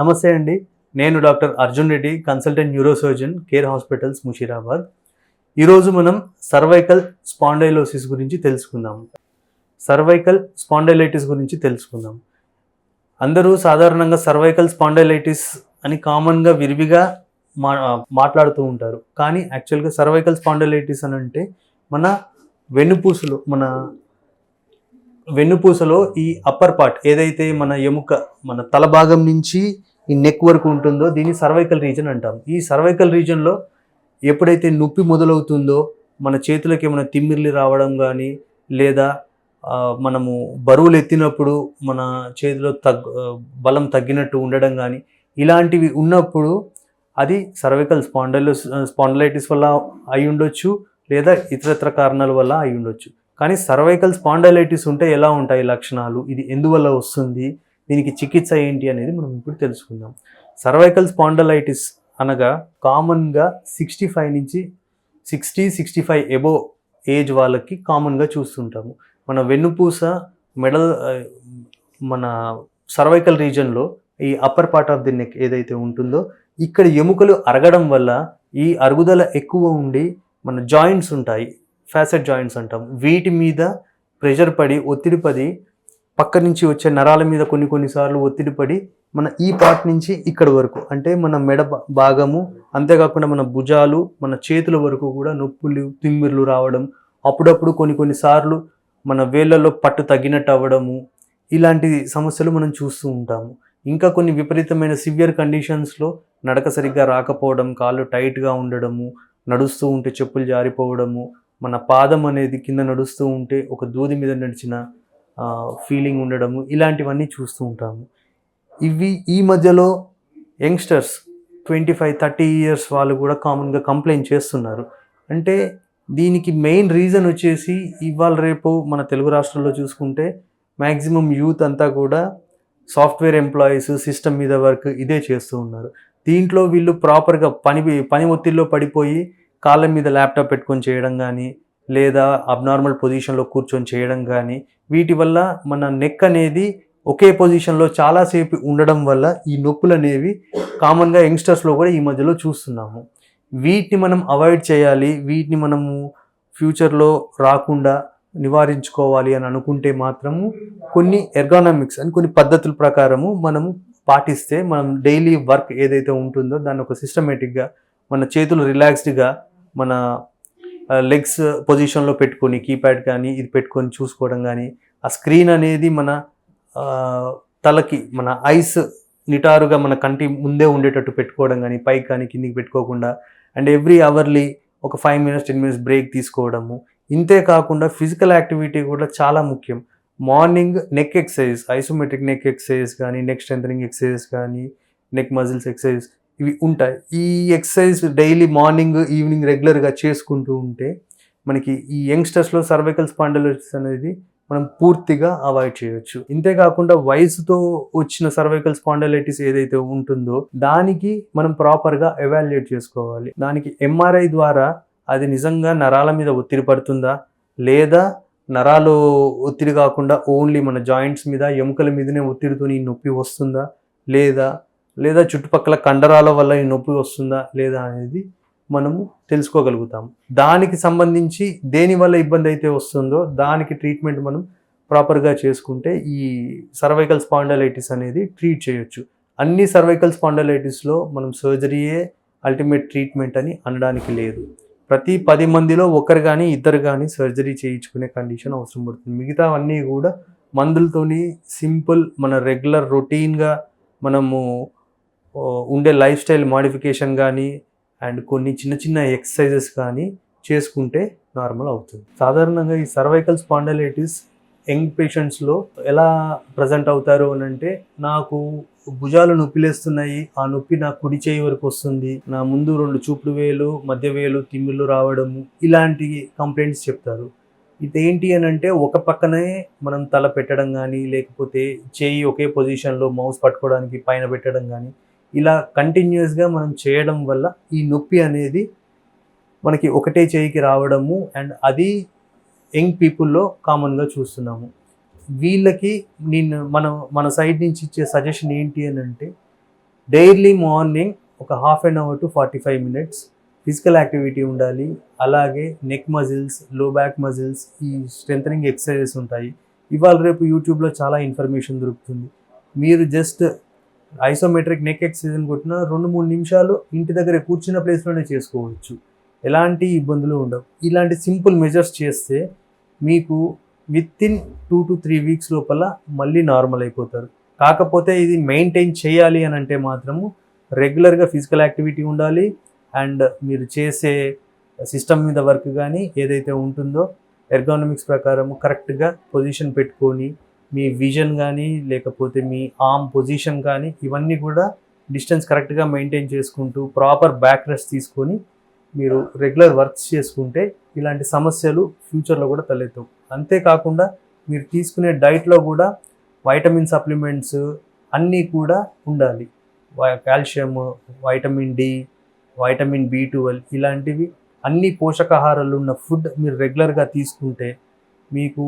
నమస్తే అండి. నేను doctor Arjun Reddy consultant neurosurgeon care hospitals Musheerabad. ఈరోజు మనం సర్వైకల్ స్పాండైలోసిస్ గురించి తెలుసుకుందాం. సర్వైకల్ స్పాండైలైటిస్ గురించి తెలుసుకుందాం. అందరూ సాధారణంగా సర్వైకల్ స్పాండైలైటిస్ అని కామన్గా విరివిగా మా మాట్లాడుతూ ఉంటారు. కానీ యాక్చువల్గా సర్వైకల్ స్పాండైలైటిస్ అని అంటే మన వెన్నుపూసలు మన వెన్నుపూసలో ఈ అప్పర్ పార్ట్ ఏదైతే మన ఎముక మన తల భాగం నుంచి ఈ నెక్ వరకు ఉంటుందో దీన్ని సర్వైకల్ రీజన్ అంటాం. ఈ సర్వైకల్ రీజన్లో ఎప్పుడైతే నొప్పి మొదలవుతుందో మన చేతులకి ఏమైనా తిమ్మిర్లు రావడం కానీ లేదా మనము బరువులు ఎత్తినప్పుడు మన చేతిలో తగ్ బలం తగ్గినట్టు ఉండడం కానీ ఇలాంటివి ఉన్నప్పుడు అది సర్వైకల్ స్పాండలో స్పాండలైటిస్ వల్ల అయి ఉండొచ్చు లేదా ఇతరత్ర కారణాల వల్ల అయి ఉండొచ్చు. కానీ సర్వైకల్ స్పాండలైటిస్ ఉంటే ఎలా ఉంటాయి లక్షణాలు? ఇది ఎందువల్ల వస్తుంది? దీనికి చికిత్స ఏంటి అనేది మనం ఇప్పుడు తెలుసుకుందాం. సర్వైకల్ స్పాండలైటిస్ అనగా కామన్గా సిక్స్టీ ఫైవ్ నుంచి sixty sixty five above age వాళ్ళకి కామన్గా చూస్తుంటాము. మన వెన్నుపూస మెడల్ మన సర్వైకల్ రీజన్లో ఈ upper part of the neck ఏదైతే ఉంటుందో ఇక్కడ ఎముకలు అరగడం వల్ల ఈ అరుగుదల ఎక్కువ ఉండి మన జాయింట్స్ ఉంటాయి. ఫ్యాసెట్ జాయింట్స్ అంటాం. వీటి మీద ప్రెషర్ పడి ఒత్తిడి పడి పక్క నుంచి వచ్చే నరాల మీద కొన్ని కొన్నిసార్లు ఒత్తిడి పడి మన ఈ పార్ట్ నుంచి ఇక్కడ వరకు అంటే మన మెడ భాగము అంతేకాకుండా మన భుజాలు మన చేతుల వరకు కూడా నొప్పులు తిమ్మిర్లు రావడం అప్పుడప్పుడు కొన్ని కొన్నిసార్లు మన వేళ్ళలో పట్టు తగ్గినట్టు అవ్వడము ఇలాంటి సమస్యలు మనం చూస్తూ ఉంటాము. ఇంకా కొన్ని విపరీతమైన సివియర్ కండిషన్స్లో నడక సరిగ్గా రాకపోవడం కాళ్ళు టైట్గా ఉండడము నడుస్తూ ఉంటే చెప్పులు జారిపోవడము మన పాదం అనేది కింద నడుస్తూ ఉంటే ఒక దూది మీద నడిచిన ఫీలింగ్ ఉండడము ఇలాంటివన్నీ చూస్తూ ఉంటాము. ఇవి ఈ మధ్యలో youngsters twenty five thirty years వాళ్ళు కూడా కామన్గా కంప్లైంట్ చేస్తున్నారు. అంటే దీనికి మెయిన్ రీజన్ వచ్చేసి ఇవాళ రేపు మన తెలుగు రాష్ట్రాల్లో చూసుకుంటే మ్యాక్సిమం యూత్ అంతా కూడా సాఫ్ట్వేర్ ఎంప్లాయీస్ సిస్టమ్ మీద వర్క్ ఇదే చేస్తూ ఉన్నారు. దీంట్లో వీళ్ళు ప్రాపర్గా పని పని ఒత్తిడిలో పడిపోయి కాళ్ళ మీద ల్యాప్టాప్ పెట్టుకొని చేయడం కానీ లేదా అబ్నార్మల్ పొజిషన్లో కూర్చొని చేయడం కానీ వీటి వల్ల మన నెక్ అనేది ఒకే పొజిషన్లో చాలాసేపు ఉండడం వల్ల ఈ నొప్పులు అనేవి కామన్గా యంగ్స్టర్స్లో కూడా ఈ మధ్యలో చూస్తున్నాము. వీటిని మనం అవాయిడ్ చేయాలి వీటిని మనము ఫ్యూచర్లో రాకుండా నివారించుకోవాలి అని అనుకుంటే మాత్రము కొన్ని ఎర్గానామిక్స్ అని కొన్ని పద్ధతుల ప్రకారము మనము పాటిస్తే మనం డైలీ వర్క్ ఏదైతే ఉంటుందో దాన్ని ఒక సిస్టమేటిక్గా మన చేతులు రిలాక్స్డ్గా మన లెగ్స్ పొజిషన్లో పెట్టుకొని కీప్యాడ్ కానీ ఇది పెట్టుకొని చూసుకోవడం కానీ ఆ స్క్రీన్ అనేది మన తలకి మన ఐస్ నిటారుగా మన కంటి ముందే ఉండేటట్టు పెట్టుకోవడం కానీ పైకి కానీ కిందికి పెట్టుకోకుండా అండ్ ఎవ్రీ అవర్లీ ఒక five minutes ten minutes break తీసుకోవడము. ఇంతే కాకుండా ఫిజికల్ యాక్టివిటీ కూడా చాలా ముఖ్యం. Morning neck exercise isometric neck exercise కానీ నెక్ స్ట్రెంథనింగ్ ఎక్సర్సైజ్ కానీ నెక్ మజిల్స్ ఎక్సర్సైజ్ ఇవి ఉంటాయి. ఈ ఎక్సర్సైజ్ డైలీ మార్నింగ్ ఈవినింగ్ రెగ్యులర్గా చేసుకుంటూ ఉంటే మనకి ఈ యంగ్స్టర్స్లో సర్వైకల్ స్పాండలైటిస్ అనేది మనం పూర్తిగా అవాయిడ్ చేయొచ్చు. ఇంతేకాకుండా వయసుతో వచ్చిన సర్వైకల్ స్పాండలైటిస్ ఏదైతే ఉంటుందో దానికి మనం ప్రాపర్గా ఎవాల్యుయేట్ చేసుకోవాలి. దానికి ఎంఆర్ఐ ద్వారా అది నిజంగా నరాల మీద ఒత్తిడి పడుతుందా? లేదా నరాలు ఒత్తిడి కాకుండా ఓన్లీ మన జాయింట్స్ మీద ఎముకల మీదనే ఒత్తిడితో నొప్పి వస్తుందా? లేదా లేదా చుట్టుపక్కల కండరాల వల్ల ఈ నొప్పి వస్తుందా లేదా అనేది మనము తెలుసుకోగలుగుతాం. దానికి సంబంధించి దేని వల్ల ఇబ్బంది అయితే వస్తుందో దానికి ట్రీట్మెంట్ మనం ప్రాపర్గా చేసుకుంటే ఈ సర్వైకల్ స్పాండలైటిస్ అనేది ట్రీట్ చేయొచ్చు. అన్ని సర్వైకల్ స్పాండలైటిస్లో మనం సర్జరీయే అల్టిమేట్ ట్రీట్మెంట్ అని అనడానికి లేదు. ప్రతి పది మందిలో ఒకరు కానీ ఇద్దరు కానీ సర్జరీ చేయించుకునే కండిషన్ అవసరం పడుతుంది. మిగతా అన్నీ కూడా మందులతోని సింపుల్ మన రెగ్యులర్ రొటీన్గా మనము ఉండే లైఫ్ స్టైల్ మాడిఫికేషన్ కానీ అండ్ కొన్ని చిన్న చిన్న ఎక్సర్సైజెస్ కానీ చేసుకుంటే నార్మల్ అవుతుంది. సాధారణంగా ఈ సర్వైకల్ స్పాండలైటిస్ యంగ్ పేషెంట్స్లో ఎలా ప్రజెంట్ అవుతారు అని అంటే నాకు భుజాలు నొప్పిలేస్తున్నాయి ఆ నొప్పి నా కుడి చేయి వరకు వస్తుంది నా ముందు రెండు చూపుడు వేలు మధ్య వేలు తిమ్మిళ్ళు రావడము ఇలాంటి కంప్లైంట్స్ చెప్తారు. ఇదేంటి అని అంటే ఒక పక్కనే మనం తల పెట్టడం కానీ లేకపోతే చేయి ఒకే పొజిషన్లో మౌస్ పట్టుకోవడానికి పైన పెట్టడం కానీ ఇలా కంటిన్యూస్గా మనం చేయడం వల్ల ఈ నొప్పి అనేది మనకి ఒకటే చేయికి రావడము అండ్ అది యంగ్ పీపుల్లో కామన్గా చూస్తున్నాము. వీళ్ళకి నేను మన మన సైడ్ నుంచి ఇచ్చే సజెషన్ ఏంటి అని అంటే డైలీ మార్నింగ్ ఒక half an hour to forty five minutes physical activity ఉండాలి. అలాగే నెక్ మజిల్స్లో బ్యాక్ మజిల్స్ ఈ స్ట్రెంథనింగ్ ఎక్సర్సైజెస్ ఉంటాయి. ఇవాళ రేపు యూట్యూబ్లో చాలా ఇన్ఫర్మేషన్ దొరుకుతుంది. మీరు జస్ట్ ఐసోమెట్రిక్ నెక్ ఎక్సర్సైజ్ కొట్టిన రెండు మూడు నిమిషాలు ఇంటి దగ్గర కూర్చున్న ప్లేస్లోనే చేసుకోవచ్చు. ఎలాంటి ఇబ్బందులు ఉండవు. ఇలాంటి సింపుల్ మెజర్స్ చేస్తే మీకు within two to three weeks లోపల మళ్ళీ నార్మల్ అయిపోతారు. కాకపోతే ఇది మెయింటైన్ చేయాలి అని అంటే మాత్రము రెగ్యులర్గా ఫిజికల్ యాక్టివిటీ ఉండాలి. అండ్ మీరు చేసే సిస్టమ్ మీద వర్క్ కానీ ఏదైతే ఉంటుందో ఎర్గానమిక్స్ ప్రకారం కరెక్ట్గా పొజిషన్ పెట్టుకొని మీ విజన్ కానీ లేకపోతే మీ ఆర్మ్ పొజిషన్ కానీ ఇవన్నీ కూడా డిస్టెన్స్ కరెక్ట్గా మెయింటైన్ చేసుకుంటూ ప్రాపర్ బ్యాక్ రెస్ట్ తీసుకొని మీరు రెగ్యులర్ వర్క్స్ చేసుకుంటే ఇలాంటి సమస్యలు ఫ్యూచర్లో కూడా తలెత్తవు. అంతేకాకుండా మీరు తీసుకునే డైట్లో కూడా వైటమిన్ సప్లిమెంట్స్ అన్నీ కూడా ఉండాలి. Calcium vitamin D vitamin B twelve ఇలాంటివి అన్ని పోషకాహారాలు ఉన్న ఫుడ్ మీరు రెగ్యులర్గా తీసుకుంటే మీకు